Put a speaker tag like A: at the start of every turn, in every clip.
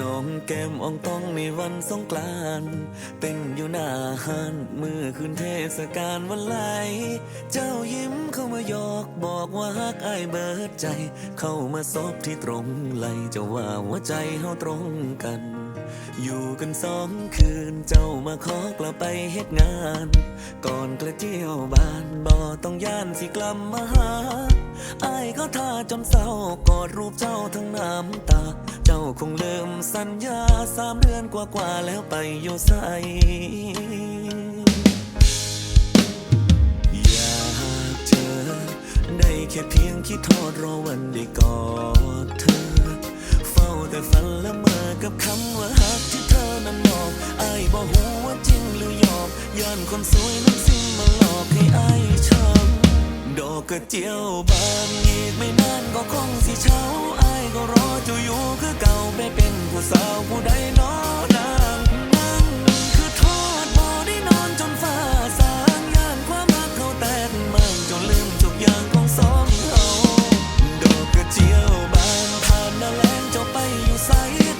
A: น้องแก้มอ่องต้องในวันสงกรานต์เต้นอยู่หน้าห้านมือคืนเทศกาลวันไหล เจ้ายิ้มเข้ามายอกบอกว่าฮักอายเบิดใจ เข้ามาซบที่ตรงไหลเจ้าว่าหัวใจเฮาตรงกัน อยู่กันสองคืนเจ้ามาขอกลับไปเฮ็ดงาน ก่อนกระเจียวบ้านบ่ต้องย่านสิกลับมาหาอายก็ท่าจนเศร้ากอดรูปเจ้าทั้งน้ำตา เจ้าคงลืมสัญญาสามเดือนกว่าๆแล้วไปอยู่ใสอยากเจอ ได้แค่เพียงคิดทอดรอวันได้กอดเธอ เฝ้าแต่ฝันละเมอกับคำว่า ย่านคนสวยนั้นสิ้นมาหลอกให้อายช้ำดอกกระเจียวบานอีกไม่นานก็คงสิเช้าอายก็รอเจ้าอยู่คือเก่าไม่เป็นผู้สาวผู้ใดนอนางนั่งคือทอดบ่ได้นอนจนฟ้าสางย่านความรักเขาแตกมันจนลืมทุกอย่างของสองเฮาดอกกระเจียวบานผ่านหน้าแล้งเจ้าไปอยู่ใส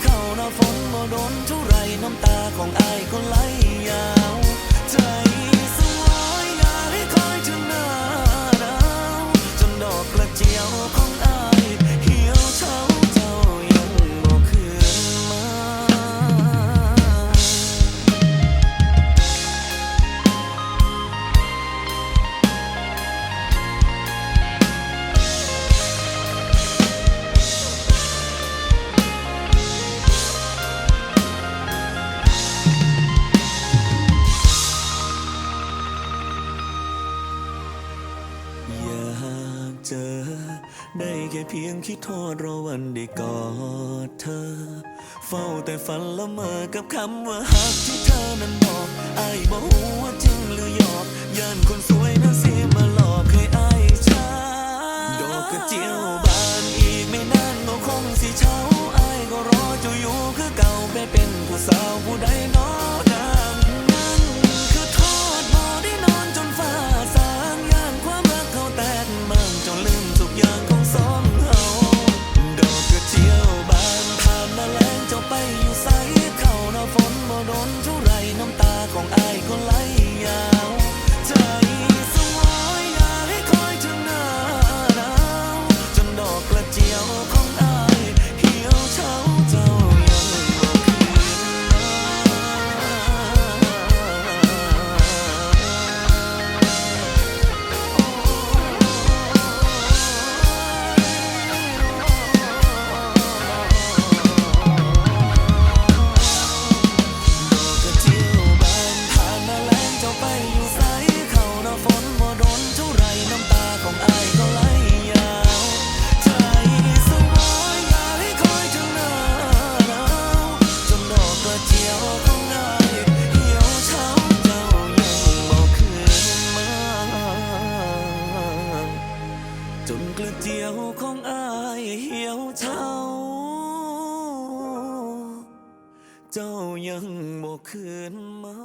A: เข้าหน้าฝนบ่โดนเท่าไรน้ำตาของอาย เจอ ได้แค่เพียงคิดทอดรอวันได้กอดเธอ เฝ้าแต่ฝันละเมอกับคำว่าฮักที่เธอนั้นบอกไอายบอกว่าจริงหรือหยอกย่านคนสวยนั้นสิมาหลอกให้อายช้าดอกกระเจียวบานอีกไม่นานก็คงสิเช้าไอายก็รอเจ้าอยู่คือเก่าไปเป็นผู้สาวผู้ใด เดียวของอายเหี่ยวเท่า เจ้ายังบ่คืนมา